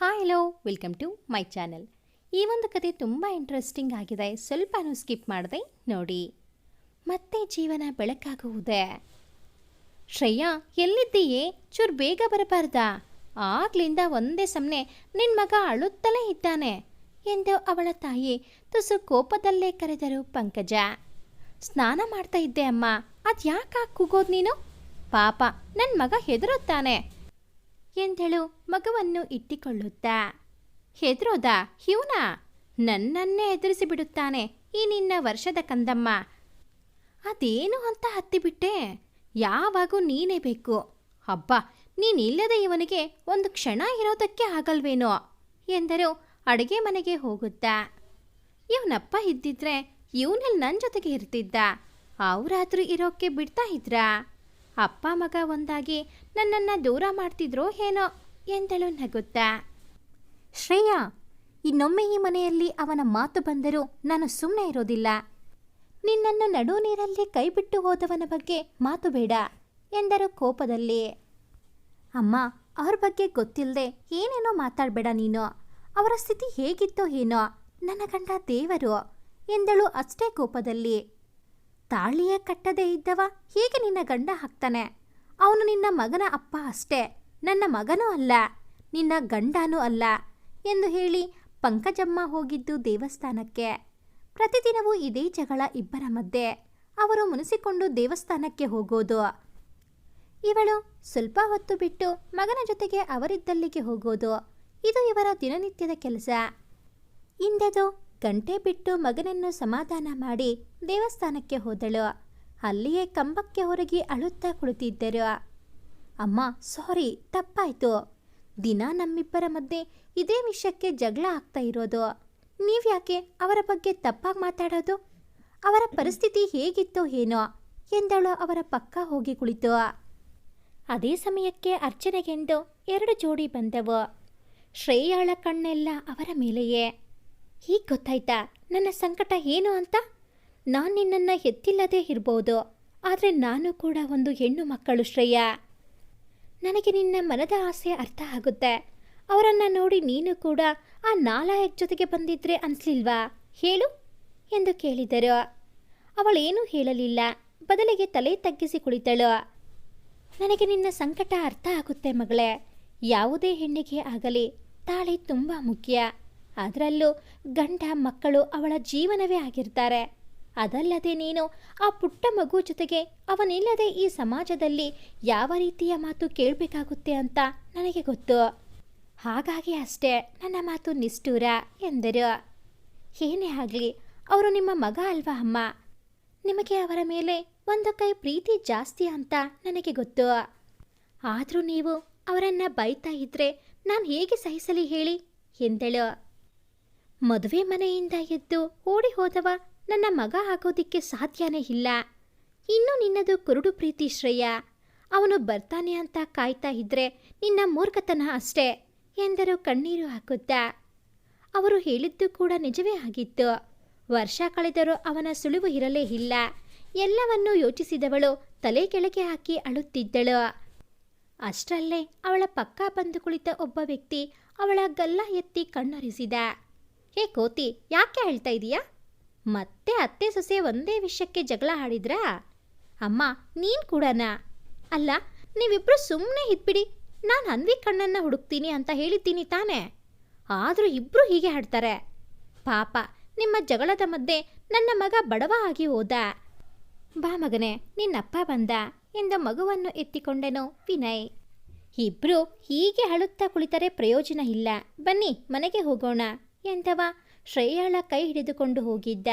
Hi hello welcome to my channel ಈ ಒಂದು ಕತೆ ತುಂಬ ಇಂಟ್ರೆಸ್ಟಿಂಗ್ ಆಗಿದೆ. ಸ್ವಲ್ಪನೂ ಸ್ಕಿಪ್ ಮಾಡದೆ ನೋಡಿ. ಮತ್ತೆ ಜೀವನ ಬೆಳಕಾಗುವುದೇ? ಶ್ರೇಯಾ, ಎಲ್ಲಿದ್ದೀಯೇ? ಚೂರು ಬೇಗ ಬರಬಾರ್ದಾ? ಆಗ್ಲಿಂದ ಒಂದೇ ಸಮನೆ ನಿನ್ನ ಮಗ ಅಳುತ್ತಲೇ ಇದ್ದಾನೆ ಎಂದು ಅವಳ ತಾಯಿ ತುಸು ಕೋಪದಲ್ಲೇ ಕರೆದರು ಪಂಕಜ. ಸ್ನಾನ ಮಾಡ್ತಾ ಇದ್ದೆ ಅಮ್ಮ. ಅದು ಯಾಕೆ ಕೂಗೋದು ನೀನು? ಪಾಪ ನನ್ನ ಮಗ ಹೆದರುತ್ತಾನೆ ಎಂದಳು ಮಗವನ್ನು ಇಟ್ಟಿಕೊಳ್ಳುತ್ತಾ? ಹೆದ್ರೋದ? ಇವನ ನನ್ನನ್ನೇ ಎದುರಿಸಿ ಬಿಡುತ್ತಾನೆ ಈ ನಿನ್ನ ವರ್ಷದ ಕಂದಮ್ಮ. ಅದೇನು ಅಂತ ಹತ್ತಿಬಿಟ್ಟೆ? ಯಾವಾಗೂ ನೀನೇ ಬೇಕು. ಹಬ್ಬ ನೀನಿಲ್ಲದೆ ಇವನಿಗೆ ಒಂದು ಕ್ಷಣ ಇರೋದಕ್ಕೆ ಆಗಲ್ವೇನೋ? ಎಂದರು ಅಡುಗೆ ಮನೆಗೆ ಹೋಗುತ್ತಾ. ಇವನಪ್ಪ ಇದ್ದಿದ್ರೆ ಇವನಲ್ಲಿ ನನ್ನ ಜೊತೆಗೆ ಇರ್ತಿದ್ದ. ಅವರಾದ್ರೂ ಇರೋಕ್ಕೆ ಬಿಡ್ತಾ ಇದ್ರಾ? ಅಪ್ಪ ಮಗ ಒಂದಾಗಿ ನನ್ನನ್ನು ದೂರ ಮಾಡ್ತಿದ್ರೋ ಏನೋ ಎಂದಳು ನಗುತ್ತಾ. ಶ್ರೇಯಾ, ಇನ್ನೊಮ್ಮೆ ಈ ಮನೆಯಲ್ಲಿ ಅವನ ಮಾತು ಬಂದರೂ ನಾನು ಸುಮ್ಮನೆ ಇರೋದಿಲ್ಲ. ನಿನ್ನನ್ನು ನಡು ನೀರಲ್ಲಿ ಕೈಬಿಟ್ಟು ಹೋದವನ ಬಗ್ಗೆ ಮಾತು ಬೇಡ ಎಂದರು ಕೋಪದಲ್ಲಿ. ಅಮ್ಮ, ಅವ್ರ ಬಗ್ಗೆ ಗೊತ್ತಿಲ್ಲದೆ ಏನೇನೋ ಮಾತಾಡಬೇಡ ನೀನು. ಅವರ ಸ್ಥಿತಿ ಹೇಗಿತ್ತೋ ಏನೋ, ನನ್ನ ಗಂಡ ದೇವರು ಎಂದಳು ಅಷ್ಟೇ ಕೋಪದಲ್ಲಿ. ತಾಳಿಯೇ ಕಟ್ಟದೇ ಇದ್ದವ, ಹೀಗೆ ನಿನ್ನ ಗಂಡ ಹಾಕ್ತಾನೆ. ಅವನು ನಿನ್ನ ಮಗನ ಅಪ್ಪ ಅಷ್ಟೇ, ನನ್ನ ಮಗನೂ ಅಲ್ಲ, ನಿನ್ನ ಗಂಡನೂ ಅಲ್ಲ, ಎಂದು ಹೇಳಿ ಪಂಕಜಮ್ಮ ಹೋಗಿದ್ದು ದೇವಸ್ಥಾನಕ್ಕೆ. ಪ್ರತಿದಿನವೂ ಇದೇ ಜಗಳ ಇಬ್ಬರ ಮಧ್ಯೆ, ಅವರು ಮುನಿಸಿಕೊಂಡು ದೇವಸ್ಥಾನಕ್ಕೆ ಹೋಗೋದು. ಇವಳು ಸ್ವಲ್ಪ ಹೊತ್ತು ಬಿಟ್ಟು ಮಗನ ಜೊತೆಗೆ ಅವರಿದ್ದಲ್ಲಿಗೆ ಹೋಗೋದು. ಇದು ಇವರ ದಿನನಿತ್ಯದ ಕೆಲಸ. ಇಂದದು ಗಂಟೆ ಬಿಟ್ಟು ಮಗನನ್ನು ಸಮಾಧಾನ ಮಾಡಿ ದೇವಸ್ಥಾನಕ್ಕೆ ಹೋದಳು. ಅಲ್ಲಿಯೇ ಕಂಬಕ್ಕೆ ಹೊರಗಿ ಅಳುತ್ತಾ ಕುಳಿತಿದ್ದರು. ಅಮ್ಮ ಸಾರಿ ತಪ್ಪಾಯ್ತು. ದಿನ ನಮ್ಮಿಬ್ಬರ ಮಧ್ಯೆ ಇದೇ ವಿಷಯಕ್ಕೆ ಜಗಳ ಆಗ್ತಾ ಇರೋದು. ನೀವ್ಯಾಕೆ ಅವರ ಬಗ್ಗೆ ತಪ್ಪಾಗಿ ಮಾತಾಡೋದು? ಅವರ ಪರಿಸ್ಥಿತಿ ಹೇಗಿತ್ತೋ ಏನೋ ಎಂದಳು ಅವರ ಪಕ್ಕ ಹೋಗಿ ಕುಳಿತು. ಅದೇ ಸಮಯಕ್ಕೆ ಅರ್ಚನೆಗೆಂದು ಎರಡು ಜೋಡಿ ಬಂದವು. ಶ್ರೇಯಾಳ ಕಣ್ಣೆಲ್ಲ ಅವರ ಮೇಲೆಯೇ. ಈಗ ಗೊತ್ತಾಯ್ತಾ? ನನ್ನ ಸಂಕಟ ಏನು ಅಂತ? ನಾನು ನಿನ್ನನ್ನು ಎತ್ತಿಲ್ಲದೆ ಇರ್ಬೋದು. ಆದರೆ ನಾನು ಕೂಡ ಒಂದು ಹೆಣ್ಣು ಮಕ್ಕಳು ಶ್ರೇಯ. ನನಗೆ ನಿನ್ನ ಮನದ ಆಸೆ ಅರ್ಥ ಆಗುತ್ತೆ. ಅವರನ್ನು ನೋಡಿ ನೀನು ಕೂಡ ಆ ನಾಲಾಯಕ್ ಜೊತೆಗೆ ಬಂದಿದ್ರೆ ಅನಿಸ್ಲಿಲ್ವಾ? ಹೇಳು ಎಂದು ಕೇಳಿದರು. ಅವಳೇನೂ ಹೇಳಲಿಲ್ಲ. ಬದಲಿಗೆ ತಲೆ ತಗ್ಗಿಸಿ ಕುಳಿತಳು. ನನಗೆ ನಿನ್ನ ಸಂಕಟ ಅರ್ಥ ಆಗುತ್ತೆ ಮಗಳೇ. ಯಾವುದೇ ಹೆಣ್ಣಿಗೆ ಆಗಲಿ ತಾಳಿ ತುಂಬ ಮುಖ್ಯ. ಅದರಲ್ಲೂ ಗಂಡ ಮಕ್ಕಳು ಅವಳ ಜೀವನವೇ ಆಗಿರ್ತಾರೆ. ಅದಲ್ಲದೆ ನೀನು ಆ ಪುಟ್ಟ ಮಗು ಜೊತೆಗೆ ಅವನಿಲ್ಲದೆ ಈ ಸಮಾಜದಲ್ಲಿ ಯಾವ ರೀತಿಯ ಮಾತು ಕೇಳಬೇಕಾಗುತ್ತೆ ಅಂತ ನನಗೆ ಗೊತ್ತು. ಹಾಗಾಗಿ ಅಷ್ಟೇ ನನ್ನ ಮಾತು ನಿಷ್ಠೂರ ಎಂದರು. ಏನೇ ಆಗಲಿ, ಅವರು ನಿಮ್ಮ ಮಗ ಅಲ್ವಾ ಅಮ್ಮ? ನಿಮಗೆ ಅವರ ಮೇಲೆ ಒಂದು ಕೈ ಪ್ರೀತಿ ಜಾಸ್ತಿ ಅಂತ ನನಗೆ ಗೊತ್ತು. ಆದರೂ ನೀವು ಅವರನ್ನು ಬೈತಾ ಇದ್ರೆ ನಾನು ಹೇಗೆ ಸಹಿಸಲಿ ಹೇಳಿ ಎಂದಳು. ಮದುವೆ ಮನೆಯಿಂದ ಎದ್ದು ಓಡಿ ಹೋದವ ನನ್ನ ಮಗ ಹಾಕೋದಿಕ್ಕೆ ಸಾಧ್ಯನೇ ಇಲ್ಲ. ಇನ್ನು ನಿನ್ನದು ಕುರುಡು ಪ್ರೀತಿ ಶ್ರೇಯ. ಅವನು ಬರ್ತಾನೆ ಅಂತ ಕಾಯ್ತಾ ಇದ್ರೆ ನಿನ್ನ ಮೂರ್ಖತನ ಅಷ್ಟೇ ಎಂದರು ಕಣ್ಣೀರು ಹಾಕುತ್ತಾ. ಅವರು ಹೇಳಿದ್ದು ಕೂಡ ನಿಜವೇ ಆಗಿತ್ತು. ವರ್ಷ ಕಳೆದರೂ ಅವನ ಸುಳಿವು ಇರಲೇ ಇಲ್ಲ. ಎಲ್ಲವನ್ನೂ ಯೋಚಿಸಿದವಳು ತಲೆ ಕೆಳಗೆ ಹಾಕಿ ಅಳುತ್ತಿದ್ದಳು. ಅಷ್ಟರಲ್ಲೇ ಅವಳ ಪಕ್ಕ ಬಂದು ಕುಳಿತ ಒಬ್ಬ ವ್ಯಕ್ತಿ ಅವಳ ಗಲ್ಲ ಎತ್ತಿ ಕಣ್ಣೊರೆಸಿದ. ಹೇ ಕೋತಿ, ಯಾಕೆ ಹೇಳ್ತಾ ಇದೀಯಾ? ಮತ್ತೆ ಅತ್ತೆ ಸೊಸೆ ಒಂದೇ ವಿಷಯಕ್ಕೆ ಜಗಳ ಆಡಿದ್ರಾ? ಅಮ್ಮ, ನೀನು ಕೂಡನಾ? ಅಲ್ಲ, ನೀವಿಬ್ರು ಸುಮ್ಮನೆ ಇದ್ಬಿಡಿ, ನಾನು ಅನ್ವಿ ಕಣ್ಣನ್ನ ಹುಡುಕ್ತೀನಿ ಅಂತ ಹೇಳಿದ್ದೀನಿ ತಾನೇ. ಆದರೂ ಇಬ್ಬರು ಹೀಗೆ ಹಾಡ್ತಾರೆ ಪಾಪ, ನಿಮ್ಮ ಜಗಳದ ಮಧ್ಯೆ ನನ್ನ ಮಗ ಬಡವ ಆಗಿ ಹೋದ. ಬಾ ಮಗನೇ, ನಿನ್ನಪ್ಪ ಬಂದ. ಎಂದ ಮಗುವನ್ನು ಎತ್ತಿಕೊಂಡೆನು ವಿನಯ್. ಇಬ್ರು ಹೀಗೆ ಅಳುತ್ತಾ ಕುಳಿತರೆ ಪ್ರಯೋಜನ ಇಲ್ಲ. ಬನ್ನಿ, ಮನೆಗೆ ಹೋಗೋಣ. ಎಂದವ ಶ್ರೇಯಾಳ ಕೈ ಹಿಡಿದುಕೊಂಡು ಹೋಗಿದ್ದ.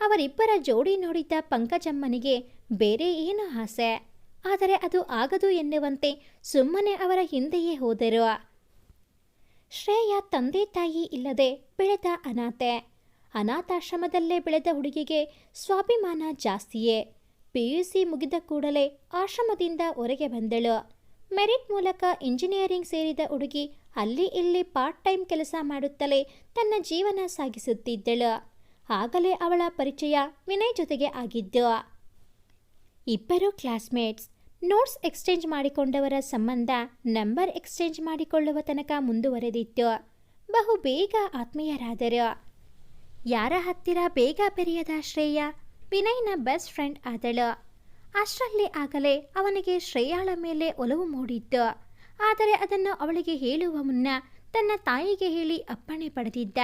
ಅವರಿಬ್ಬರ ಜೋಡಿ ನೋಡಿದ್ದ ಪಂಕಜಮ್ಮನಿಗೆ ಬೇರೆ ಏನು ಆಸೆ? ಆದರೆ ಅದು ಆಗದು ಎನ್ನುವಂತೆ ಸುಮ್ಮನೆ ಅವರ ಹಿಂದೆಯೇ ಹೋದರು. ಶ್ರೇಯ ತಂದೆ ತಾಯಿ ಇಲ್ಲದೆ ಬೆಳೆದ ಅನಾಥೆ. ಅನಾಥಾಶ್ರಮದಲ್ಲೇ ಬೆಳೆದ ಹುಡುಗಿಗೆ ಸ್ವಾಭಿಮಾನ ಜಾಸ್ತಿಯೇ. ಪಿ ಯು ಸಿ ಮುಗಿದ ಕೂಡಲೇ ಆಶ್ರಮದಿಂದ ಹೊರಗೆ ಬಂದಳು. ಮೆರಿಟ್ ಮೂಲಕ ಇಂಜಿನಿಯರಿಂಗ್ ಸೇರಿದ ಹುಡುಗಿ ಅಲ್ಲಿ ಇಲ್ಲಿ ಪಾರ್ಟ್ ಟೈಮ್ ಕೆಲಸ ಮಾಡುತ್ತಲೇ ತನ್ನ ಜೀವನ ಸಾಗಿಸುತ್ತಿದ್ದಳು. ಆಗಲೇ ಅವಳ ಪರಿಚಯ ವಿನಯ್ ಜೊತೆಗೆ ಆಗಿದ್ದು. ಇಬ್ಬರು ಕ್ಲಾಸ್ಮೇಟ್ಸ್, ನೋಟ್ಸ್ ಎಕ್ಸ್ಚೇಂಜ್ ಮಾಡಿಕೊಂಡವರ ಸಂಬಂಧ ನಂಬರ್ ಎಕ್ಸ್ಚೇಂಜ್ ಮಾಡಿಕೊಳ್ಳುವ ತನಕ ಮುಂದುವರೆದಿತ್ತು. ಬಹು ಬೇಗ ಆತ್ಮೀಯರಾದರು. ಯಾರ ಹತ್ತಿರ ಬೇಗ ಬೆರೆಯದ ಶ್ರೇಯ? ವಿನಯ್ನ ಬೆಸ್ಟ್ ಫ್ರೆಂಡ್ ಆದಳು. ಅಷ್ಟರಲ್ಲಿ ಆಗಲೇ ಅವನಿಗೆ ಶ್ರೇಯಾಳ ಮೇಲೆ ಒಲವು ಮೂಡಿತ್ತು. ಆದರೆ ಅದನ್ನು ಅವಳಿಗೆ ಹೇಳುವ ಮುನ್ನ ತನ್ನ ತಾಯಿಗೆ ಹೇಳಿ ಅಪ್ಪಣೆ ಪಡೆದಿದ್ದ.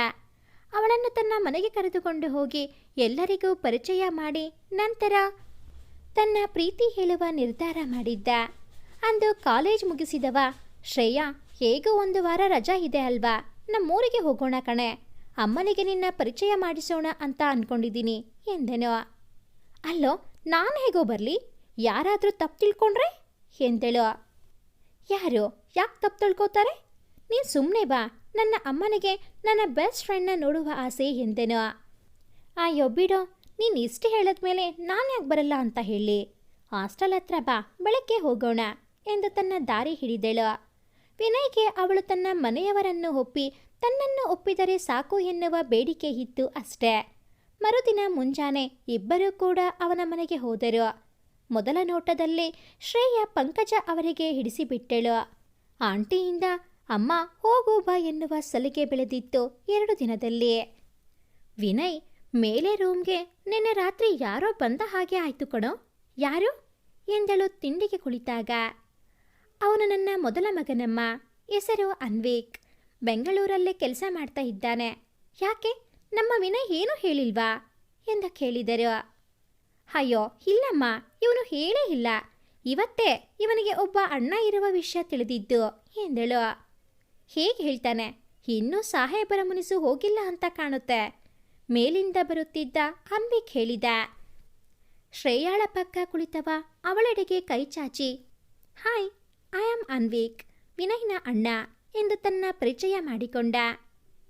ಅವಳನ್ನು ತನ್ನ ಮನೆಗೆ ಕರೆದುಕೊಂಡು ಹೋಗಿ ಎಲ್ಲರಿಗೂ ಪರಿಚಯ ಮಾಡಿ ನಂತರ ತನ್ನ ಪ್ರೀತಿ ಹೇಳುವ ನಿರ್ಧಾರ ಮಾಡಿದ್ದ. ಅಂದು ಕಾಲೇಜ್ ಮುಗಿಸಿದವ ಶ್ರೇಯಾ, ಹೇಗೂ ಒಂದು ವಾರ ರಜಾ ಇದೆ ಅಲ್ವಾ, ನಮ್ಮೂರಿಗೆ ಹೋಗೋಣ ಕಣೆ, ಅಮ್ಮನಿಗೆ ನಿನ್ನ ಪರಿಚಯ ಮಾಡಿಸೋಣ ಅಂತ ಅನ್ಕೊಂಡಿದ್ದೀನಿ ಎಂದೆನೋ. ಅಲ್ಲೋ ನಾನು ಹೇಗೋ ಬರಲಿ? ಯಾರಾದರೂ ತಪ್ಪು ತಿಳ್ಕೊಂಡ್ರೆ? ಎಂತೇಳು. ಯಾರು? ಯಾಕೆ ತಪ್ಪು ತಿಳ್ಕೊತಾರೆ? ನೀನು ಸುಮ್ಮನೆ ಬಾ. ನನ್ನ ಅಮ್ಮನಿಗೆ ನನ್ನ ಬೆಸ್ಟ್ ಫ್ರೆಂಡ್ನ ನೋಡುವ ಆಸೆ ಎಂದೇನೋ ಅಯ್ಯೋ ಬಿಡೋ ನೀನು ಇಷ್ಟು ಹೇಳಿದ್ಮೇಲೆ ನಾನು ಯಾಕೆ ಬರಲ್ಲ ಅಂತ ಹೇಳಿ. ಹಾಸ್ಟೆಲ್ ಹತ್ರ ಬಾ. ಬೆಳಗ್ಗೆ ಹೋಗೋಣ ಎಂದು ತನ್ನ ದಾರಿ ಹಿಡಿದಳು. ವಿನಯ್ಗೆ ಅವಳು ತನ್ನ ಮನೆಯವರನ್ನು ಒಪ್ಪಿ ತನ್ನನ್ನು ಒಪ್ಪಿದರೆ ಸಾಕು ಎನ್ನುವ ಬೇಡಿಕೆ ಇತ್ತು ಅಷ್ಟೇ. ಮರುದಿನ ಮುಂಜಾನೆ ಇಬ್ಬರೂ ಕೂಡ ಅವನ ಮನೆಗೆ ಹೋದರು. ಮೊದಲ ನೋಟದಲ್ಲಿ ಶ್ರೇಯ ಪಂಕಜ ಅವರಿಗೆ ಹಿಡಿಸಿಬಿಟ್ಟಳು. ಆಂಟಿಯಿಂದ, ಅಮ್ಮ, ಹೋಗು ಬಾ ಎನ್ನುವ ಸಲಿಗೆ ಬೆಳೆದಿತ್ತು ಎರಡು ದಿನದಲ್ಲಿ. ವಿನಯ್, ಮೇಲೆ ರೂಮ್ಗೆ ನಿನ್ನೆ ರಾತ್ರಿ ಯಾರೋ ಬಂದ ಹಾಗೆ ಆಯ್ತು ಕಣೋ. ಯಾರು? ಎಂದಳು ತಿಂಡಿಗೆ ಕುಳಿತಾಗ. ಅವನು ನನ್ನ ಮೊದಲ ಮಗನಮ್ಮ. ಹೆಸರು ಅನ್ವೇಕ್. ಬೆಂಗಳೂರಲ್ಲೇ ಕೆಲಸ ಮಾಡ್ತಾ ಇದ್ದಾನೆ. ಯಾಕೆ? ನಮ್ಮ ವಿನಯ್ ಏನೂ ಹೇಳಿಲ್ವಾ? ಎಂದು ಕೇಳಿದರು. ಅಯ್ಯೋ, ಇಲ್ಲಮ್ಮ, ಇವನು ಹೇಳೇ ಇಲ್ಲ. ಇವತ್ತೇ ಇವನಿಗೆ ಒಬ್ಬ ಅಣ್ಣ ಇರುವ ವಿಷಯ ತಿಳಿದಿದ್ದು, ಎಂದಳು. ಹೇಗೆ ಹೇಳ್ತಾನೆ? ಇನ್ನೂ ಸಾಹೇಬರ ಮುನಿಸು ಹೋಗಿಲ್ಲ ಅಂತ ಕಾಣುತ್ತೆ. ಮೇಲಿಂದ ಬರುತ್ತಿದ್ದ ಅನ್ವಿಕ್ ಹೇಳಿದ ಶ್ರೇಯಾಳ ಪಕ್ಕ ಕುಳಿತವ, ಅವಳೆಡೆಗೆ ಕೈ ಚಾಚಿ. ಹಾಯ್, ಐ ಆಮ್ ಅನ್ವಿಕ್, ವಿನಯ್ನ ಅಣ್ಣ, ಎಂದು ತನ್ನ ಪರಿಚಯ ಮಾಡಿಕೊಂಡ.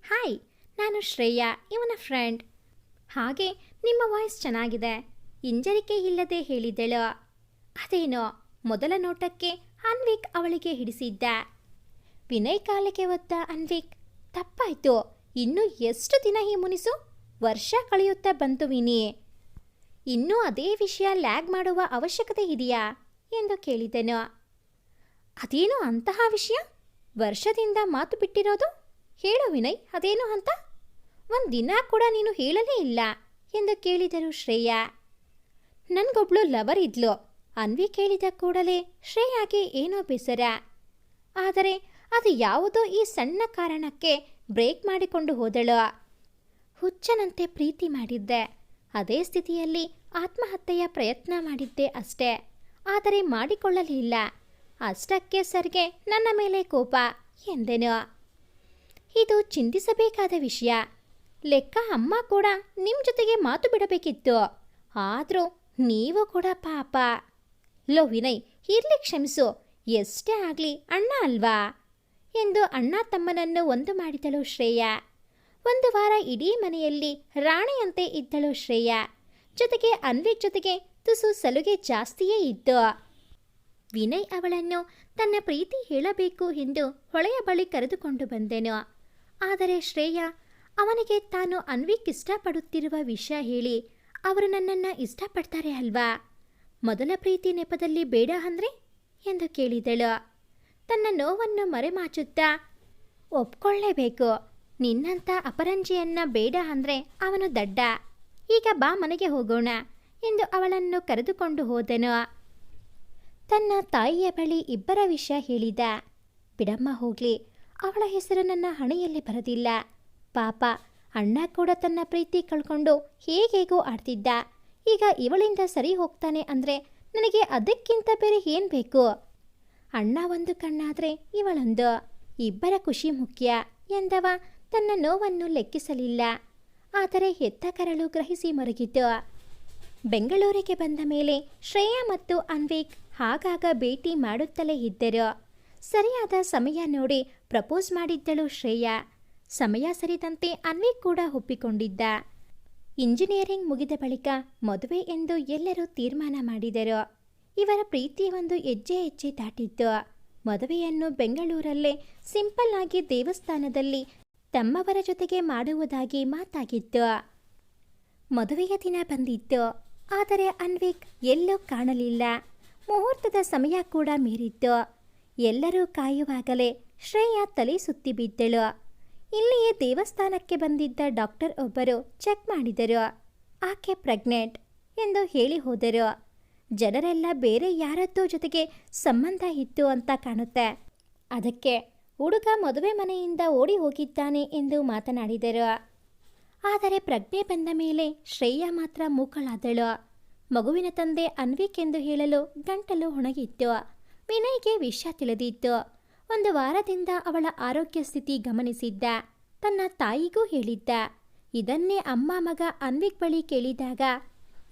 ಹಾಯ್ ನಾನು ಶ್ರೇಯಾ, ಇವನ ಫ್ರೆಂಡ್ ಹಾಗೆ ನಿಮ್ಮ ವಾಯ್ಸ್ ಚೆನ್ನಾಗಿದೆ. ಹಿಂಜರಿಕೆ ಇಲ್ಲದೆ ಹೇಳಿದಳು. ಅದೇನೋ, ಮೊದಲ ನೋಟಕ್ಕೆ ಅನ್ವಿಕ್ ಅವಳಿಗೆ ಹಿಡಿಸಿದ್ದ. ವಿನಯ್ ಕಾಲಿಗೆ ಒತ್ತ ಅನ್ವಿಕ್, ತಪ್ಪಾಯ್ತು, ಇನ್ನು ಎಷ್ಟು ದಿನ ಈ ಮುನಿಸು? ವರ್ಷ ಕಳೆಯುತ್ತಾ ಬಂತು ವಿನಿ. ಇನ್ನೂ ಅದೇ ವಿಷಯ ಲ್ಯಾಗ್ ಮಾಡುವ ಅವಶ್ಯಕತೆ ಇದೆಯಾ? ಎಂದು ಕೇಳಿದನು. ಅದೇನು ಅಂತಹ ವಿಷಯ? ವರ್ಷದಿಂದ ಮಾತು ಬಿಟ್ಟಿರೋದು? ಹೇಳು ವಿನಯ್, ಅದೇನು ಅಂತ? ಒಂದು ದಿನ ಕೂಡ ನೀನು ಹೇಳಲೇ ಇಲ್ಲ ಎಂದು ಕೇಳಿದರು ಶ್ರೇಯಾ. ನನಗೊಬ್ಳು ಲವರ್ ಇದ್ಲು. ಅನ್ವಿ ಕೇಳಿದ ಕೂಡಲೇ ಶ್ರೇಯಾಗೆ ಏನೋ ಬೇಸರ. ಆದರೆ ಅದು ಯಾವುದೋ ಈ ಸಣ್ಣ ಕಾರಣಕ್ಕೆ ಬ್ರೇಕ್ ಮಾಡಿಕೊಂಡು ಹೋದಳು. ಹುಚ್ಚನಂತೆ ಪ್ರೀತಿ ಮಾಡಿದ್ದೆ. ಅದೇ ಸ್ಥಿತಿಯಲ್ಲಿ ಆತ್ಮಹತ್ಯೆಯ ಪ್ರಯತ್ನ ಮಾಡಿದ್ದೆ ಅಷ್ಟೇ. ಆದರೆ ಮಾಡಿಕೊಳ್ಳಲಿಲ್ಲ. ಅಷ್ಟಕ್ಕೆ ಸರ್ಗೆ ನನ್ನ ಮೇಲೆ ಕೋಪ ಎಂದೆನು. ಇದು ಚಿಂತಿಸಬೇಕಾದ ವಿಷಯ. ಲೆಕ್ಕ ಅಮ್ಮ ಕೂಡ ನಿಮ್ಮ ಜೊತೆಗೆ ಮಾತು ಬಿಡಬೇಕಿತ್ತು. ಆದರೂ ನೀವು ಕೂಡ ಪಾಪ. ಲೋ ವಿನಯ್, ಇರ್ಲಿ ಕ್ಷಮಿಸು. ಎಷ್ಟೇ ಆಗಲಿ ಅಣ್ಣ ಅಲ್ವಾ? ಎಂದು ಅಣ್ಣ ತಮ್ಮನನ್ನು ಒಂದು ಮಾಡಿದಳು ಶ್ರೇಯ. ಒಂದು ವಾರ ಇಡೀ ಮನೆಯಲ್ಲಿ ರಾಣಿಯಂತೆ ಇದ್ದಳು ಶ್ರೇಯ. ಜೊತೆಗೆ ಅನ್ವಿಕ್ ಜೊತೆಗೆ ತುಸು ಸಲುಗೆ ಜಾಸ್ತಿಯೇ ಇತ್ತು. ವಿನಯ್ ಅವಳನ್ನು ತನ್ನ ಪ್ರೀತಿ ಹೇಳಬೇಕು ಎಂದು ಹೊಳೆಯ ಬಳಿ ಕರೆದುಕೊಂಡು ಬಂದೆನು. ಆದರೆ ಶ್ರೇಯಾ ಅವನಿಗೆ ತಾನು ಅನ್ವಿಕ್ ಇಷ್ಟಪಡುತ್ತಿರುವ ವಿಷಯ ಹೇಳಿ ಅವರು ನನ್ನನ್ನು ಇಷ್ಟಪಡ್ತಾರೆ ಅಲ್ವಾ? ಮೊದಲ ಪ್ರೀತಿ ನೆಪದಲ್ಲಿ ಬೇಡ ಅಂದ್ರೆ? ಎಂದು ಕೇಳಿದಳು. ತನ್ನ ನೋವನ್ನು ಮರೆಮಾಚುತ್ತಾ, ಒಪ್ಕೊಳ್ಳೇಬೇಕು, ನಿನ್ನಂಥ ಅಪರಂಜಿಯನ್ನ ಬೇಡ ಅಂದ್ರೆ ಅವನು ದಡ್ಡ. ಈಗ ಬಾ ಮನೆಗೆ ಹೋಗೋಣ ಎಂದು ಅವಳನ್ನು ಕರೆದುಕೊಂಡು ಹೋದನು. ತನ್ನ ತಾಯಿಯ ಬಳಿ ಇಬ್ಬರ ವಿಷಯ ಹೇಳಿದ. ಬಿಡಮ್ಮ ಹೋಗ್ಲಿ, ಅವಳ ಹೆಸರು ನನ್ನ ಹಣೆಯಲ್ಲಿ ಬರದಿಲ್ಲ. ಪಾಪ. ಅಣ್ಣ ಕೂಡ ತನ್ನ ಪ್ರೀತಿ ಕಳ್ಕೊಂಡು ಹೇಗೇಗೋ ಆಡ್ತಿದ್ದ. ಈಗ ಇವಳಿಂದ ಸರಿ ಹೋಗ್ತಾನೆ ಅಂದರೆ ನನಗೆ ಅದಕ್ಕಿಂತ ಬೇರೆ ಏನು ಬೇಕು? ಅಣ್ಣ ಒಂದು ಕಣ್ಣಾದರೆ ಇವಳೊಂದು. ಇಬ್ಬರ ಖುಷಿ ಮುಖ್ಯ ಎಂದವ ತನ್ನ ನೋವನ್ನು ಲೆಕ್ಕಿಸಲಿಲ್ಲ. ಆದರೆ ಹೆತ್ತ ಕರಳು ಗ್ರಹಿಸಿ ಮರುಗಿತು. ಬೆಂಗಳೂರಿಗೆ ಬಂದ ಮೇಲೆ ಶ್ರೇಯಾ ಮತ್ತು ಅನ್ವಿಕ್ ಹಾಗಾಗ ಭೇಟಿ ಮಾಡುತ್ತಲೇ ಇದ್ದರು. ಸರಿಯಾದ ಸಮಯ ನೋಡಿ ಪ್ರಪೋಸ್ ಮಾಡಿದ್ದಳು ಶ್ರೇಯಾ. ಸಮಯ ಸರಿದಂತೆ ಅನ್ವಿಕ್ ಕೂಡ ಒಪ್ಪಿಕೊಂಡಿದ್ದ. ಇಂಜಿನಿಯರಿಂಗ್ ಮುಗಿದ ಬಳಿಕ ಮದುವೆ ಎಂದು ಎಲ್ಲರೂ ತೀರ್ಮಾನ ಮಾಡಿದರು. ಇವರ ಪ್ರೀತಿ ಒಂದು ಹೆಜ್ಜೆ ಹೆಜ್ಜೆ ದಾಟಿತ್ತು. ಮದುವೆಯನ್ನು ಬೆಂಗಳೂರಲ್ಲೇ ಸಿಂಪಲ್ ಆಗಿ ದೇವಸ್ಥಾನದಲ್ಲಿ ತಮ್ಮವರ ಜೊತೆಗೆ ಮಾಡುವುದಾಗಿ ಮಾತಾಗಿತ್ತು. ಮದುವೆಯ ದಿನ ಬಂದಿತ್ತು. ಆದರೆ ಅನ್ವಿಕ್ ಎಲ್ಲೂ ಕಾಣಲಿಲ್ಲ. ಮುಹೂರ್ತದ ಸಮಯ ಕೂಡ ಮೀರಿತ್ತು. ಎಲ್ಲರೂ ಕಾಯುವಾಗಲೇ ಶ್ರೇಯಾ ತಲೆ ಸುತ್ತಿ ಬಿದ್ದಳು. ಇಲ್ಲಿಯೇ ದೇವಸ್ಥಾನಕ್ಕೆ ಬಂದಿದ್ದ ಡಾಕ್ಟರ್ ಒಬ್ಬರು ಚೆಕ್ ಮಾಡಿದರು. ಆಕೆ ಪ್ರೆಗ್ನೆಂಟ್ ಎಂದು ಹೇಳಿ ಹೋದರು. ಜನರೆಲ್ಲ ಬೇರೆ ಯಾರದ್ದೋ ಜೊತೆಗೆ ಸಂಬಂಧ ಇತ್ತು ಅಂತ ಕಾಣುತ್ತೆ. ಅದಕ್ಕೆ ಹುಡುಗ ಮದುವೆ ಮನೆಯಿಂದ ಓಡಿ ಹೋಗಿದ್ದಾನೆ ಎಂದು ಮಾತನಾಡಿದರು. ಆದರೆ ಪ್ರಜ್ಞೆ ಬಂದ ಮೇಲೆ ಶ್ರೇಯಾ ಮಾತ್ರ ಮೂಕಳಾದಳು. ಮಗುವಿನ ತಂದೆ ಅನ್ವಿಕ್ ಎಂದು ಹೇಳಲು ಗಂಟಲು ಒಣಗಿತ್ತು. ವಿನಯ್ಗೆ ವಿಷಯ ತಿಳಿದಿತ್ತು. ಒಂದು ವಾರದಿಂದ ಅವಳ ಆರೋಗ್ಯ ಸ್ಥಿತಿ ಗಮನಿಸಿದ್ದ. ತನ್ನ ತಾಯಿಗೂ ಹೇಳಿದ್ದ. ಇದನ್ನೇ ಅಮ್ಮ ಮಗ ಅನ್ವಿಕ್ ಬಳಿ ಕೇಳಿದಾಗ,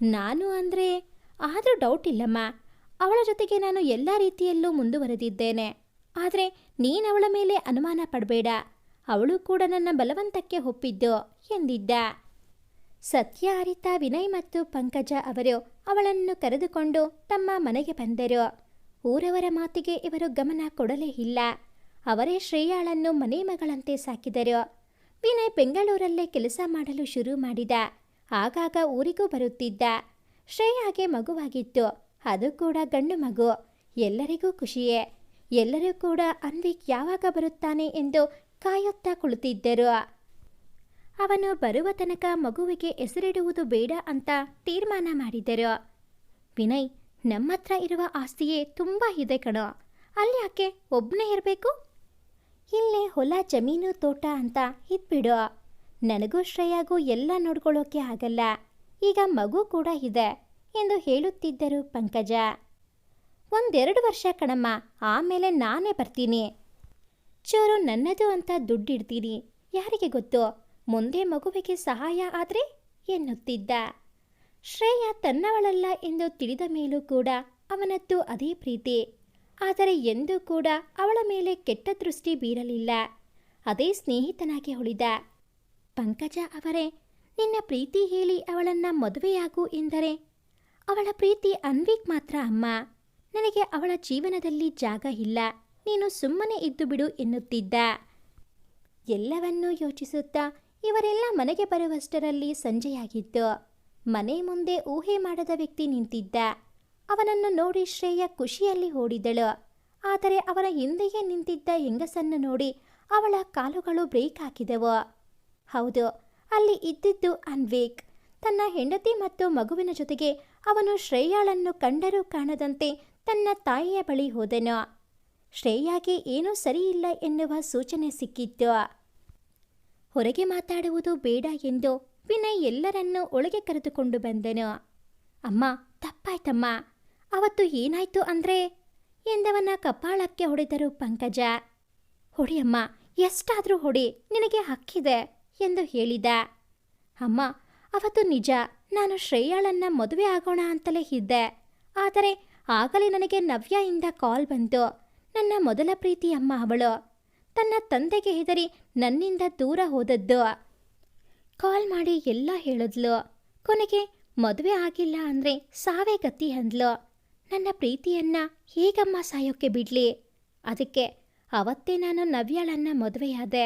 ನಾನು ಅಂದ್ರೆ? ಆದರೂ ಡೌಟ್ ಇಲ್ಲಮ್ಮ. ಅವಳ ಜೊತೆಗೆ ನಾನು ಎಲ್ಲ ರೀತಿಯಲ್ಲೂ ಮುಂದುವರೆದಿದ್ದೇನೆ. ಆದರೆ ನೀನು ಅವಳ ಮೇಲೆ ಅನುಮಾನ ಪಡಬೇಡ. ಅವಳು ಕೂಡ ನನ್ನ ಬಲವಂತಕ್ಕೆ ಒಪ್ಪಿದ್ದು ಎಂದಿದ್ದ. ಸತ್ಯ ಅರಿತ ವಿನಯ್ ಮತ್ತು ಪಂಕಜ ಅವರು ಅವಳನ್ನು ಕರೆದುಕೊಂಡು ತಮ್ಮ ಮನೆಗೆ ಬಂದರು. ಊರವರ ಮಾತಿಗೆ ಇವರು ಗಮನ ಕೊಡಲೇ ಇಲ್ಲ. ಅವರೇ ಶ್ರೇಯಾಳನ್ನು ಮನೆ ಮಗಳಂತೆ ಸಾಕಿದರು. ವಿನಯ್ ಬೆಂಗಳೂರಲ್ಲೇ ಕೆಲಸ ಮಾಡಲು ಶುರು ಮಾಡಿದ. ಆಗಾಗ ಊರಿಗೂ ಬರುತ್ತಿದ್ದ. ಶ್ರೇಯಾಗೆ ಮಗುವಾಗಿತ್ತು. ಅದು ಕೂಡ ಗಂಡು ಮಗು. ಎಲ್ಲರಿಗೂ ಖುಷಿಯೇ. ಎಲ್ಲರೂ ಕೂಡ ಅನ್ವಿಕ್ ಯಾವಾಗ ಬರುತ್ತಾನೆ ಎಂದು ಕಾಯುತ್ತಾ ಕುಳಿತಿದ್ದರು. ಅವನು ಬರುವ ತನಕ ಮಗುವಿಗೆ ಹೆಸರಿಡುವುದು ಬೇಡ ಅಂತ ತೀರ್ಮಾನ ಮಾಡಿದರು. ವಿನಯ್ ನಮ್ಮ ಹತ್ರ ಇರುವ ಆಸ್ತಿಯೇ ತುಂಬ ಇದೆ ಕಣೋ. ಅಲ್ಲಿ ಯಾಕೆ ಒಬ್ಬನೇ ಇರಬೇಕು? ಇಲ್ಲೇ ಹೊಲ, ಜಮೀನು, ತೋಟ ಅಂತ ಇದ್ಬಿಡು. ನನಗೂ ಶ್ರೇಯಾಗೂ ಎಲ್ಲ ನೋಡ್ಕೊಳ್ಳೋಕೆ ಆಗಲ್ಲ. ಈಗ ಮಗು ಕೂಡ ಇದೆ ಎಂದು ಹೇಳುತ್ತಿದ್ದರು ಪಂಕಜ. ಒಂದೆರಡು ವರ್ಷ ಕಣಮ್ಮ, ಆಮೇಲೆ ನಾನೇ ಬರ್ತೀನಿ. ಚೂರು ನನ್ನದು ಅಂತ ದುಡ್ಡಿಡ್ತೀನಿ. ಯಾರಿಗೆ ಗೊತ್ತು? ಮುಂದೆ ಮಗುವಿಗೆ ಸಹಾಯ ಆದರೆ ಎನ್ನುತ್ತಿದ್ದ. ಶ್ರೇಯ ತನ್ನವಳಲ್ಲ ಎಂದು ತಿಳಿದ ಮೇಲೂ ಕೂಡ ಅವನದ್ದು ಅದೇ ಪ್ರೀತಿ. ಆದರೆ ಎಂದೂ ಕೂಡ ಅವಳ ಮೇಲೆ ಕೆಟ್ಟ ದೃಷ್ಟಿ ಬೀರಲಿಲ್ಲ. ಅದೇ ಸ್ನೇಹಿತನಾಗಿ ಉಳಿದ. ಪಂಕಜ ಅವರೇ, ನಿನ್ನ ಪ್ರೀತಿ ಹೇಳಿ ಅವಳನ್ನ ಮದುವೆಯಾಗು ಎಂದರೆ ಅವಳ ಪ್ರೀತಿ ಅನ್ವಿಕ್ ಮಾತ್ರ ಅಮ್ಮ. ನನಗೆ ಅವಳ ಜೀವನದಲ್ಲಿ ಜಾಗ ಇಲ್ಲ. ನೀನು ಸುಮ್ಮನೆ ಇದ್ದು ಬಿಡು ಎನ್ನುತ್ತಿದ್ದ. ಎಲ್ಲವನ್ನೂ ಯೋಚಿಸುತ್ತಾ ಇವರೆಲ್ಲ ಮನೆಗೆ ಬರುವಷ್ಟರಲ್ಲಿ ಸಂಜೆಯಾಗಿತ್ತು. ಮನೆ ಮುಂದೆ ಊಹೆ ಮಾಡದ ವ್ಯಕ್ತಿ ನಿಂತಿದ್ದ. ಅವನನ್ನು ನೋಡಿ ಶ್ರೇಯ ಖುಷಿಯಲ್ಲಿ ಓಡಿದಳು. ಆದರೆ ಅವನ ಹಿಂದೆಯೇ ನಿಂತಿದ್ದ ಹೆಂಗಸನ್ನು ನೋಡಿ ಅವಳ ಕಾಲುಗಳು ಬ್ರೇಕ್ ಹಾಕಿದವು. ಹೌದು, ಅಲ್ಲಿ ಇದ್ದಿದ್ದು ಅನ್ವೇಕ್. ತನ್ನ ಹೆಂಡತಿ ಮತ್ತು ಮಗುವಿನ ಜೊತೆಗೆ ಅವನು ಶ್ರೇಯಾಳನ್ನು ಕಂಡರೂ ಕಾಣದಂತೆ ತನ್ನ ತಾಯಿಯ ಬಳಿ ಹೋದನು. ಶ್ರೇಯಾಗೆ ಏನೂ ಸರಿಯಿಲ್ಲ ಎನ್ನುವ ಸೂಚನೆ ಸಿಕ್ಕಿತ್ತು. ಹೊರಗೆ ಮಾತಾಡುವುದು ಬೇಡ ಎಂದು ವಿನಯ್ ಎಲ್ಲರನ್ನೂ ಒಳಗೆ ಕರೆದುಕೊಂಡು ಬಂದನು. ಅಮ್ಮ, ತಪ್ಪಾಯ್ತಮ್ಮ. ಅವತ್ತು ಏನಾಯ್ತು ಅಂದ್ರೆ? ಎಂದವನ ಕಪಾಳಕ್ಕೆ ಹೊಡೆದರು ಪಂಕಜ. ಹೊಡಿಯಮ್ಮ ಎಷ್ಟಾದರೂ ಹೊಡಿ, ನಿನಗೆ ಹಕ್ಕಿದೆ, ಎಂದು ಹೇಳಿದ. ಅಮ್ಮ, ಅವತ್ತು ನಿಜ, ನಾನು ಶ್ರೇಯಾಳನ್ನ ಮದುವೆ ಆಗೋಣ ಅಂತಲೇ ಇದ್ದೆ. ಆದರೆ ಆಗಲೇ ನನಗೆ ನವ್ಯಯಿಂದ ಕಾಲ್ ಬಂತು. ನನ್ನ ಮೊದಲ ಪ್ರೀತಿ ಅಮ್ಮ ಅವಳು. ತನ್ನ ತಂದೆಗೆ ಹೆದರಿ ನನ್ನಿಂದ ದೂರ ಹೋದದ್ದು. ಕಾಲ್ ಮಾಡಿ ಎಲ್ಲ ಹೇಳಿದ್ಲು. ಕೊನೆಗೆ ಮದುವೆ ಆಗಿಲ್ಲ ಅಂದರೆ ಸಾವೇ ಗತಿ ಅಂದ್ಲು. ನನ್ನ ಪ್ರೀತಿಯನ್ನ ಹೇಗಮ್ಮ ಸಾಯೋಕ್ಕೆ ಬಿಡ್ಲಿ? ಅದಕ್ಕೆ ಅವತ್ತೇ ನಾನು ನವ್ಯಾಳನ್ನ ಮದುವೆಯಾದೆ.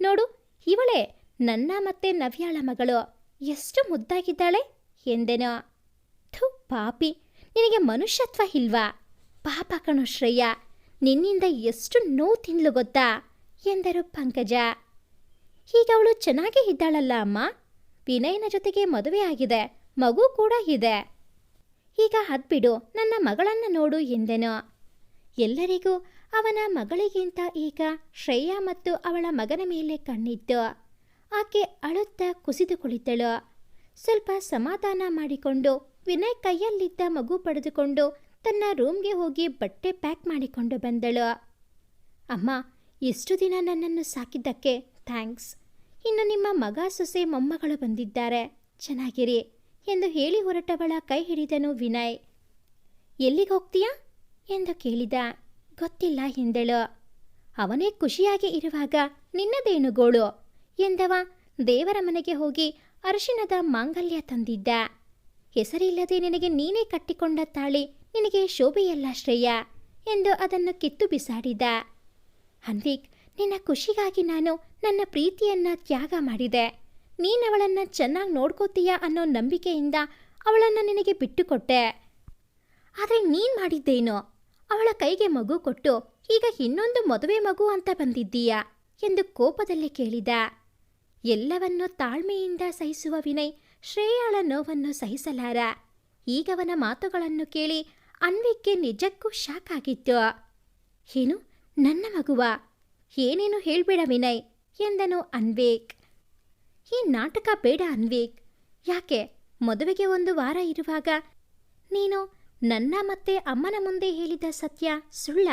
ನೋಡು, ಇವಳೇ ನನ್ನ ಮತ್ತೆ ನವ್ಯಾಳ ಮಗಳು. ಎಷ್ಟು ಮುದ್ದಾಗಿದ್ದಾಳೆ ಎಂದೆನೋ. ಥು, ಪಾಪಿ. ನಿನಗೆ ಮನುಷ್ಯತ್ವ ಇಲ್ವಾ? ಪಾಪ ಕಣೋ ಶ್ರೇಯ, ನಿನ್ನಿಂದ ಎಷ್ಟು ನೋವು ತಿನ್ಲು ಗೊತ್ತಾ? ಎಂದರು ಪಂಕಜ. ಈಗ ಅವಳು ಚೆನ್ನಾಗೇ ಇದ್ದಾಳಲ್ಲ ಅಮ್ಮ? ವಿನಯನ ಜೊತೆಗೆ ಮದುವೆ ಆಗಿದೆ, ಮಗು ಕೂಡ ಇದೆ. ಈಗ ಹದ್ಬಿಡು ನನ್ನ ಮಗಳನ್ನು ನೋಡು ಎಂದೆನು. ಎಲ್ಲರಿಗೂ ಅವನ ಮಗಳಿಗಿಂತ ಈಗ ಶ್ರೇಯಾ ಮತ್ತು ಅವಳ ಮಗನ ಮೇಲೆ ಕಣ್ಣಿತ್ತು. ಆಕೆ ಅಳುತ್ತಾ ಕುಸಿದು ಕುಳಿತಳು. ಸ್ವಲ್ಪ ಸಮಾಧಾನ ಮಾಡಿಕೊಂಡು ವಿನಯ್ ಕೈಯಲ್ಲಿದ್ದ ಮಗು ಪಡೆದುಕೊಂಡು ತನ್ನ ರೂಮ್ಗೆ ಹೋಗಿ ಬಟ್ಟೆ ಪ್ಯಾಕ್ ಮಾಡಿಕೊಂಡು ಬಂದಳು. ಅಮ್ಮ ಎಷ್ಟು ದಿನ ನನ್ನನ್ನು ಸಾಕಿದ್ದಕ್ಕೆ ಥ್ಯಾಂಕ್ಸ್. ಇನ್ನು ನಿಮ್ಮ ಮಗ ಸೊಸೆ ಮೊಮ್ಮಗಳು ಬಂದಿದ್ದಾರೆ. ಚೆನ್ನಾಗಿರಿ ಎಂದು ಹೇಳಿ ಹೊರಟವಳ ಕೈ ಹಿಡಿದನು ವಿನಯ್. ಎಲ್ಲಿಗೆ ಹೋಗ್ತೀಯಾ? ಎಂದು ಕೇಳಿದ. ಗೊತ್ತಿಲ್ಲ ಎಂದಳು. ಅವನೇ ಖುಷಿಯಾಗಿ ಇರುವಾಗ, ನಿನ್ನದೇನು ಗೋಳು? ಎಂದವ. ದೇವರ ಮನೆಗೆ ಹೋಗಿ ಅರಿಶಿಣದ ಮಾಂಗಲ್ಯ ತಂದಿದ್ದ. ಹೆಸರಿಲ್ಲದೆ ನಿನಗೆ ನೀನೇ ಕಟ್ಟಿಕೊಂಡ ತಾಳಿ ನಿನಗೆ ಶೋಭೆಯಲ್ಲ ಶ್ರೇಯ ಎಂದು ಅದನ್ನು ಕಿತ್ತು ಬಿಸಾಡಿದ. ಹನ್ವಿಕ್ ನಿನ್ನ ಖುಷಿಗಾಗಿ ನಾನು ನನ್ನ ಪ್ರೀತಿಯನ್ನ ತ್ಯಾಗ ಮಾಡಿದೆ. ನೀನವಳನ್ನ ಚೆನ್ನಾಗಿ ನೋಡ್ಕೋತೀಯ ಅನ್ನೋ ನಂಬಿಕೆಯಿಂದ ಅವಳನ್ನು ನಿನಗೆ ಬಿಟ್ಟುಕೊಟ್ಟೆ. ಆದರೆ ನೀನು ಮಾಡಿದ್ದೇನು? ಅವಳ ಕೈಗೆ ಮಗು ಕೊಟ್ಟು ಈಗ ಇನ್ನೊಂದು ಮದುವೆ ಮಗು ಅಂತ ಬಂದಿದ್ದೀಯಾ ಎಂದು ಕೋಪದಲ್ಲಿ ಕೇಳಿದ. ಎಲ್ಲವನ್ನೂ ತಾಳ್ಮೆಯಿಂದ ಸಹಿಸುವ ವಿನಯ್ ಶ್ರೇಯಾಳ ನೋವನ್ನು ಸಹಿಸಲಾರ. ಈಗವನ ಮಾತುಗಳನ್ನು ಕೇಳಿ ಅನ್ವಿಕ್ಕೆ ನಿಜಕ್ಕೂ ಶಾಕ್ ಆಗಿತ್ತು. ಏನು? ನನ್ನ ಮಗುವ? ಏನೇನು ಹೇಳ್ಬೇಡ ವಿನಯ್ ಎಂದನು ಅನ್ವೇಕ್. ಈ ನಾಟಕ ಬೇಡ ಅನ್ವೇಕ್. ಯಾಕೆ? ಮದುವೆಗೆ ಒಂದು ವಾರ ಇರುವಾಗ ನೀನು ನನ್ನ ಮತ್ತೆ ಅಮ್ಮನ ಮುಂದೆ ಹೇಳಿದ ಸತ್ಯ ಸುಳ್ಳ?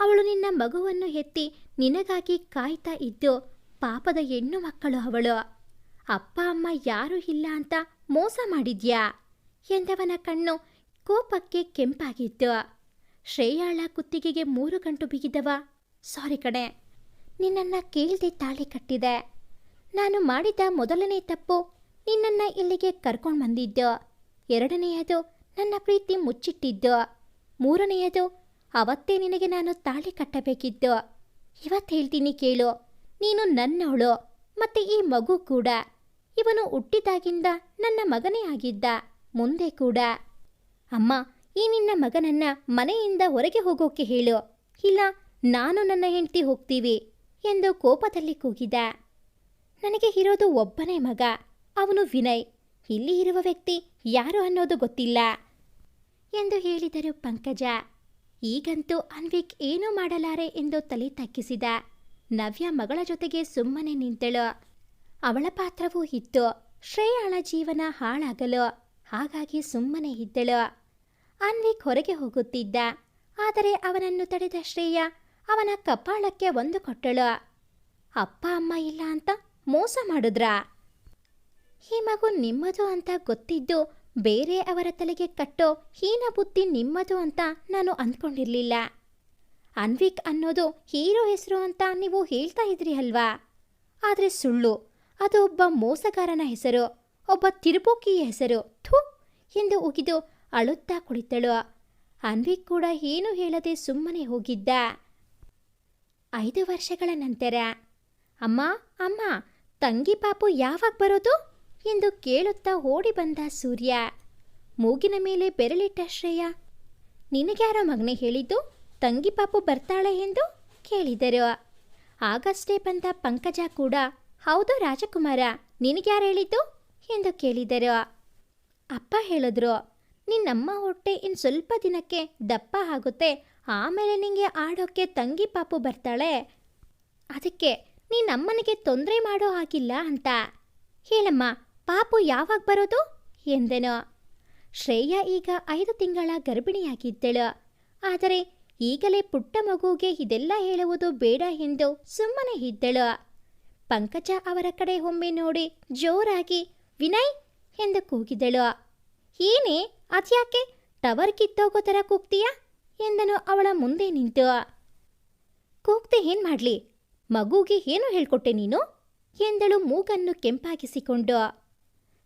ಅವಳು ನಿನ್ನ ಮಗುವನ್ನು ಎತ್ತಿ ನಿನಗಾಗಿ ಕಾಯ್ತಾ ಇದ್ದು ಪಾಪದ ಹೆಣ್ಣು ಮಕ್ಕಳು ಅವಳು. ಅಪ್ಪ, ಅಮ್ಮ ಯಾರೂ ಇಲ್ಲ ಅಂತ ಮೋಸ ಮಾಡಿದ್ಯಾ? ಎಂದವನ ಕಣ್ಣು ಕೋಪಕ್ಕೆ ಕೆಂಪಾಗಿತ್ತು. ಶ್ರೇಯಾಳ ಕುತ್ತಿಗೆಗೆ ಮೂರು ಗಂಟು ಬಿಗಿದವ. ಸಾರಿ ಕಣೆ, ನಿನ್ನನ್ನ ಕೇಳದೆ ತಾಳಿ ಕಟ್ಟಿದೆ. ನಾನು ಮಾಡಿದ ಮೊದಲನೇ ತಪ್ಪು ನಿನ್ನನ್ನು ಇಲ್ಲಿಗೆ ಕರ್ಕೊಂಡು ಬಂದಿದ್ದು. ಎರಡನೆಯದು ನನ್ನ ಪ್ರೀತಿ ಮುಚ್ಚಿಟ್ಟಿದ್ದು. ಮೂರನೆಯದು ಅವತ್ತೇ ನಿನಗೆ ನಾನು ತಾಳಿ ಕಟ್ಟಬೇಕಿದ್ದು. ಇವತ್ತು ಹೇಳ್ತೀನಿ ಕೇಳು, ನೀನು ನನ್ನವಳು ಮತ್ತೆ ಈ ಮಗು ಕೂಡ. ಇವನು ಹುಟ್ಟಿದಾಗಿಂದ ನನ್ನ ಮಗನೇ ಆಗಿದ್ದ, ಮುಂದೆ ಕೂಡ. ಅಮ್ಮ, ಈ ನಿನ್ನ ಮಗನನ್ನ ಮನೆಯಿಂದ ಹೊರಗೆ ಹೋಗೋಕೆ ಹೇಳು. ಇಲ್ಲ ನಾನು ನನ್ನ ಹೆಂಡತಿ ಹೋಗ್ತೀವಿ ಎಂದು ಕೋಪದಲ್ಲಿ ಕೂಗಿದ. ನನಗೆ ಇರೋದು ಒಬ್ಬನೇ ಮಗ, ಅವನು ವಿನಯ್. ಇಲ್ಲಿ ಇರುವ ವ್ಯಕ್ತಿ ಯಾರು ಅನ್ನೋದು ಗೊತ್ತಿಲ್ಲ ಎಂದು ಹೇಳಿದರು ಪಂಕಜ. ಈಗಂತೂ ಅನ್ವಿಕ್ ಏನೂ ಮಾಡಲಾರೆ ಎಂದು ತಲೆ ತಗ್ಗಿಸಿದ. ನವ್ಯ ಮಗಳ ಜೊತೆಗೆ ಸುಮ್ಮನೆ ನಿಂತಳು. ಅವಳ ಪಾತ್ರವೂ ಇತ್ತು. ಶ್ರೇಯಾಳ ಜೀವನ ಹಾಳಾಗಲು, ಹಾಗಾಗಿ ಸುಮ್ಮನೆ ಇದ್ದಳು. ಅನ್ವಿಕ್ ಹೊರಗೆ ಹೋಗುತ್ತಿದ್ದ. ಆದರೆ ಅವನನ್ನು ತಡೆದ ಶ್ರೇಯ ಅವನ ಕಪಾಳಕ್ಕೆ ಒಂದು ಕೊಟ್ಟಳು. ಅಪ್ಪ, ಅಮ್ಮ ಇಲ್ಲ ಅಂತ ಮೋಸ ಮಾಡಿದ್ರ? ಈ ಮಗು ನಿಮ್ಮದು ಅಂತ ಗೊತ್ತಿದ್ದು ಬೇರೆ ಅವರ ತಲೆಗೆ ಕಟ್ಟೋ ಹೀನ ಬುದ್ಧಿ ನಿಮ್ಮದು ಅಂತ ನಾನು ಅಂದ್ಕೊಂಡಿರಲಿಲ್ಲ. ಅನ್ವಿಕ್ ಅನ್ನೋದು ಹೀರೋ ಹೆಸರು ಅಂತ ನೀವು ಹೇಳ್ತಾ ಇದ್ರಿ ಅಲ್ವಾ? ಆದರೆ ಸುಳ್ಳು. ಅದು ಒಬ್ಬ ಮೋಸಗಾರನ ಹೆಸರು, ಒಬ್ಬ ತಿರುಪೋಕಿಯ ಹೆಸರು. ಥೂ ಎಂದು ಉಗಿದು ಅಳುತ್ತಾ ಕುಳಿತಳು. ಅನ್ವಿಕ್ ಕೂಡ ಏನೂ ಹೇಳದೆ ಸುಮ್ಮನೆ ಹೋಗಿದ್ದ. ಐದು ವರ್ಷಗಳ ನಂತರ. ಅಮ್ಮ ಅಮ್ಮ, ತಂಗಿ ಪಾಪು ಯಾವಾಗ ಬರೋದು? ಎಂದು ಕೇಳುತ್ತಾ ಓಡಿ ಬಂದ ಸೂರ್ಯ. ಮೂಗಿನ ಮೇಲೆ ಬೆರಳಿಟ್ಟ ಶ್ರೇಯ. ನಿನಗ್ಯಾರೋ ಮಗ್ನೆ ಹೇಳಿದ್ದು? ತಂಗಿ ಪಾಪು ಬರ್ತಾಳೆ ಎಂದು ಕೇಳಿದರು. ಆಗಷ್ಟೇ ಬಂದ ಪಂಕಜ ಕೂಡ, ಹೌದು ರಾಜಕುಮಾರ, ನಿನಗ್ಯಾರು ಹೇಳಿದ್ದು? ಎಂದು ಕೇಳಿದರು. ಅಪ್ಪ ಹೇಳಿದ್ರು, ನಿನ್ನಮ್ಮ ಹೊಟ್ಟೆ ಇನ್ನು ಸ್ವಲ್ಪ ದಿನಕ್ಕೆ ದಪ್ಪ ಆಗುತ್ತೆ ಆಮೇಲೆ ನಿಂಗೆ ಆಡೋಕ್ಕೆ ತಂಗಿ ಪಾಪು ಬರ್ತಾಳೆ. ಅದಕ್ಕೆ ನೀನಮ್ಮನಿಗೆ ತೊಂದರೆ ಮಾಡೋ ಹಾಗಿಲ್ಲ ಅಂತ. ಹೇಳಮ್ಮ, ಪಾಪು ಯಾವಾಗ ಬರೋದು? ಎಂದನು. ಶ್ರೇಯ ಈಗ ಐದು ತಿಂಗಳ ಗರ್ಭಿಣಿಯಾಗಿದ್ದಳು. ಆದರೆ ಈಗಲೇ ಪುಟ್ಟ ಮಗುವಿಗೆ ಇದೆಲ್ಲ ಹೇಳುವುದು ಬೇಡ ಎಂದು ಸುಮ್ಮನೆ ಇದ್ದಳು. ಪಂಕಜ ಅವರ ಕಡೆ ಒಮ್ಮೆ ನೋಡಿ ಜೋರಾಗಿ, ವಿನಯ್! ಎಂದು ಕೂಗಿದಳು. ಏನೇ? ಅದ್ಯಾಕೆ? ಟವರ್ ಕಿತ್ತೋಗೋ ಥರ ಕೂಗ್ತೀಯಾ? ಎಂದನು ಅವಳ ಮುಂದೆ ನಿಂತು. ಕೂಗ್ತೆ ಏನ್ ಮಾಡ್ಲಿ? ಮಗುಗೆ ಏನು ಹೇಳ್ಕೊಟ್ಟೆ ನೀನು? ಎಂದಳು ಮೂಗನ್ನು ಕೆಂಪಾಗಿಸಿಕೊಂಡು.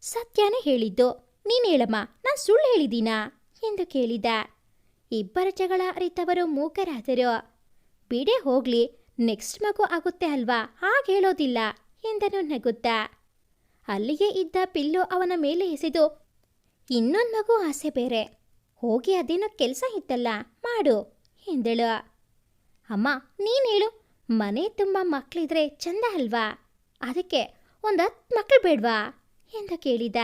ಸತ್ಯನೇ ಹೇಳಿದ್ದು, ನೀನ್ ಹೇಳಮ್ಮ, ನಾನು ಸುಳ್ಳು ಹೇಳಿದ್ದೀನಾ ಎಂದು ಕೇಳಿದ. ಇಬ್ಬರ ಜಗಳ ಅರಿತವರು ಮೂಕರಾದರು ಬಿಡೆ ಹೋಗ್ಲಿ, ನೆಕ್ಸ್ಟ್ ಮಗು ಆಗುತ್ತೆ ಅಲ್ವಾ? ಹಾಗೆ ಹೇಳೋದಿಲ್ಲ, ಎಂದನು ನಗುತ್ತಾ. ಅಲ್ಲಿಗೆ ಇದ್ದ ಪಿಲ್ಲು ಅವನ ಮೇಲೆ ಎಸೆದು, ಇನ್ನೊಂದು ಮಗು ಆಸೆ ಬೇರೆ. ಹೋಗಿ ಅದೇನೋ ಕೆಲಸ ಇತ್ತಲ್ಲ, ಮಾಡು, ಎಂದಳು. ಅಮ್ಮ, ನೀನು ಹೇಳು. ಮನೆ ತುಂಬ ಮಕ್ಕಳಿದ್ರೆ ಚಂದ ಅಲ್ವಾ? ಅದಕ್ಕೆ ಒಂದು ಹತ್ತು ಮಕ್ಕಳು ಬೇಡ್ವಾ? ಎಂದು ಕೇಳಿದ.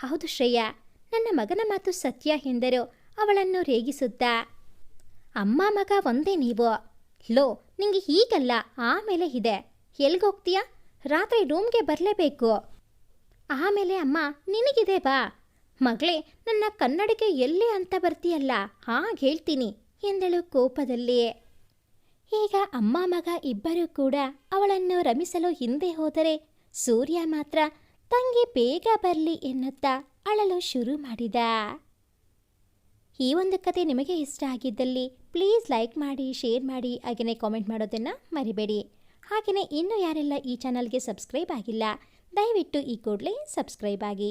ಹೌದು ಶ್ರೇಯ, ನನ್ನ ಮಗನ ಮಾತು ಸತ್ಯ ಎಂದರು, ಅವಳನ್ನು ರೇಗಿಸುತ್ತಾ. ಅಮ್ಮ ಮಗ ಒಂದೇ ನೀವು. ಲೋ, ನಿಂಗೆ ಹೀಗಲ್ಲ, ಆಮೇಲೆ ಇದೆ. ಎಲ್ಗೋಗ್ತೀಯಾ? ರಾತ್ರಿ ರೂಮ್ಗೆ ಬರಲೇಬೇಕು. ಆಮೇಲೆ ಅಮ್ಮ, ನಿನಗಿದೆ ಬಾ. ಮಗಳೇ, ನನ್ನ ಕನ್ನಡಿಗೆ ಎಲ್ಲಿ ಅಂತ ಬರ್ತೀಯಲ್ಲ, ಹಾಗೆ ಹೇಳ್ತೀನಿ ಎಂದಳು ಕೋಪದಲ್ಲಿಯೇ. ಈಗ ಅಮ್ಮ ಮಗ ಇಬ್ಬರೂ ಕೂಡ ಅವಳನ್ನು ರಮಿಸಲು ಹಿಂದೆ ಹೋದರೆ ಸೂರ್ಯ ಮಾತ್ರ, ತಂಗಿ ಬೇಗ ಬರಲಿ ಎನ್ನುತ್ತಾ ಅಳಲು ಶುರು ಮಾಡಿದ. ಈ ಒಂದು ಕತೆ ನಿಮಗೆ ಇಷ್ಟ ಆಗಿದ್ದಲ್ಲಿ ಪ್ಲೀಸ್ ಲೈಕ್ ಮಾಡಿ, ಶೇರ್ ಮಾಡಿ, ಹಾಗೆಯೇ ಕಾಮೆಂಟ್ ಮಾಡೋದನ್ನು ಮರಿಬೇಡಿ. ಹಾಗೆಯೇ ಇನ್ನೂ ಯಾರೆಲ್ಲ ಈ ಚಾನಲ್ಗೆ ಸಬ್ಸ್ಕ್ರೈಬ್ ಆಗಿಲ್ಲ, ದಯವಿಟ್ಟು ಈ ಕೂಡಲೇ ಸಬ್ಸ್ಕ್ರೈಬ್ ಆಗಿ.